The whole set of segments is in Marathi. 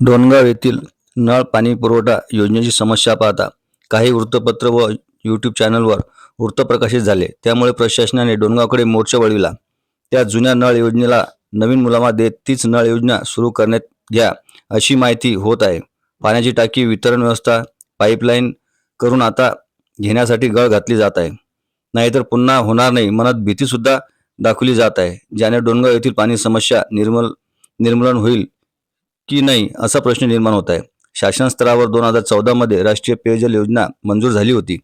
डोणगाव येथील नळ पाणी पुरवठा योजनेची समस्या पाहता काही वृत्तपत्र व यूट्यूब चॅनलवर वृत्त प्रकाशित झाले. त्यामुळे प्रशासनाने डोणगावकडे मोर्चा वळविला. त्या जुन्या नळ योजनेला नवीन मुलामा देत तीच नळ योजना सुरू करण्यात घ्या अशी माहिती होत आहे. पाण्याची टाकी वितरण व्यवस्था पाईपलाईन करून आता घेण्यासाठी गळ घातली जात आहे. नाहीतर पुन्हा होणार नाही मनात भीतीसुद्धा दाखवली जात आहे. ज्याने डोणगाव येथील पाणी समस्या निर्मल निर्मूलन होईल. की नाही असा प्रश्न निर्माण होत आहे. शासन स्तरावर दोन हजार चौदामध्ये राष्ट्रीय पेयजल योजना मंजूर झाली होती.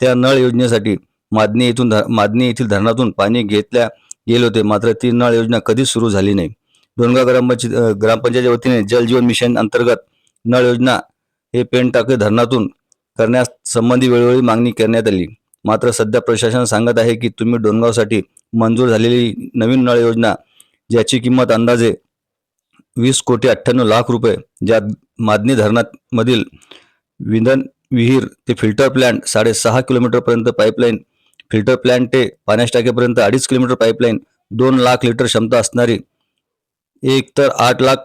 त्या नळ योजनेसाठी मादनी येथून धर मादनी येथील धरणातून पाणी घेतल्या गेले होते. मात्र ती नळ योजना कधीच सुरू झाली नाही. डोणगाव ग्रामपंचायत अ, ग्रामपंचायतच्या वतीने जल जीवन मिशन अंतर्गत नळ योजना हे पेन टाके धरणातून करण्यास संबंधी वेळोवेळी मागणी करण्यात आली. मात्र सध्या प्रशासन सांगत आहे की तुम्ही डोणगावसाठी मंजूर झालेली नवीन नळ योजना ज्याची किंमत अंदाजे वीस कोटी अठ्ठ्याण्णव लाख रुपये ज्यात मादनी धरणामधील विंधन विहीर ते फिल्टर प्लॅन्ट साडेसहा किलोमीटरपर्यंत पाईपलाईन फिल्टर प्लॅन्ट ते पाण्यास टाकेपर्यंत अडीच किलोमीटर पाईपलाईन दोन लाख लिटर क्षमता असणारी एक तर आठ लाख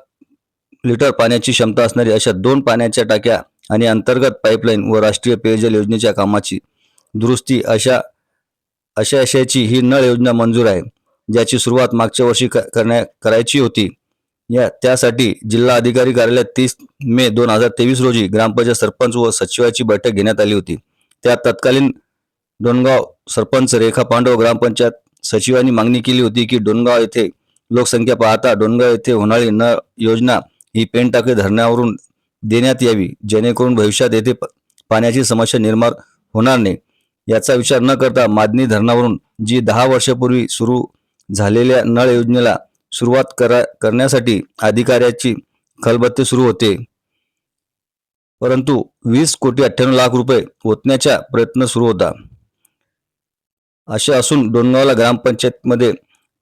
लिटर पाण्याची क्षमता असणारी अशा दोन पाण्याच्या टाक्या आणि अंतर्गत पाईपलाईन व राष्ट्रीय पेयजल योजनेच्या कामाची दुरुस्ती अशा अशा अशाची ही नळ योजना मंजूर आहे ज्याची सुरुवात मागच्या वर्षी क- करण्या करायची होती. या त्यासाठी जिल्हा अधिकारी कार्यालयात तीस मे दोन हजार तेवीस रोजी ग्रामपंचायत सरपंच व सचिवाची बैठक घेण्यात आली होती. त्यात तत्कालीन डोणगाव सरपंच रेखा पांडव ग्रामपंचायत सचिवांनी मागणी केली होती की डोणगाव येथे लोकसंख्या पाहता डोणगाव येथे होणारी नळ योजना ही पेनटाके धरणावरून देण्यात यावी जेणेकरून भविष्यात येथे प- पाण्याची समस्या निर्माण होणार नाही. याचा विचार न करता मादनी धरणावरून जी दहा वर्षापूर्वी सुरू झालेल्या नळ योजनेला सुरुवात करा करण्यासाठी अधिकाऱ्याची खलबत्ते सुरू होते. परंतु वीस कोटी अठ्ठ्याण्णव लाख रुपये ओतण्याचा प्रयत्न सुरू होता. असे असून डोनगावला ग्रामपंचायतमध्ये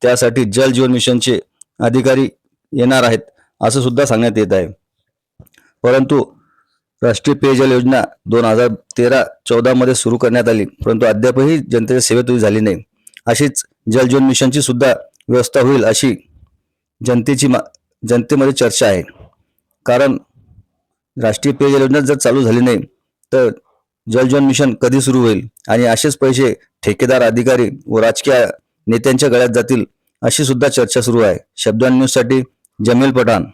त्यासाठी जल जीवन मिशनचे अधिकारी येणार आहेत असं सुद्धा सांगण्यात येत आहे. परंतु राष्ट्रीय पेयजल योजना दोन हजार तेरा चौदामध्ये सुरू करण्यात आली परंतु अद्यापही जनतेच्या सेवेत झाली नाही. अशीच जल जीवन मिशनची सुद्धा व्यवस्था होईल अशी जनतेची मा जनतेमध्ये चर्चा आहे. कारण राष्ट्रीय पेयजल योजना जर चालू झाली नाही तर जलजीवन मिशन कधी सुरू होईल? आणि असेच पैसे ठेकेदार अधिकारी व राजकीय नेत्यांच्या गळ्यात जातील अशी सुद्धा चर्चा सुरू आहे. शब्दान न्यूजसाठी जमील पठाण.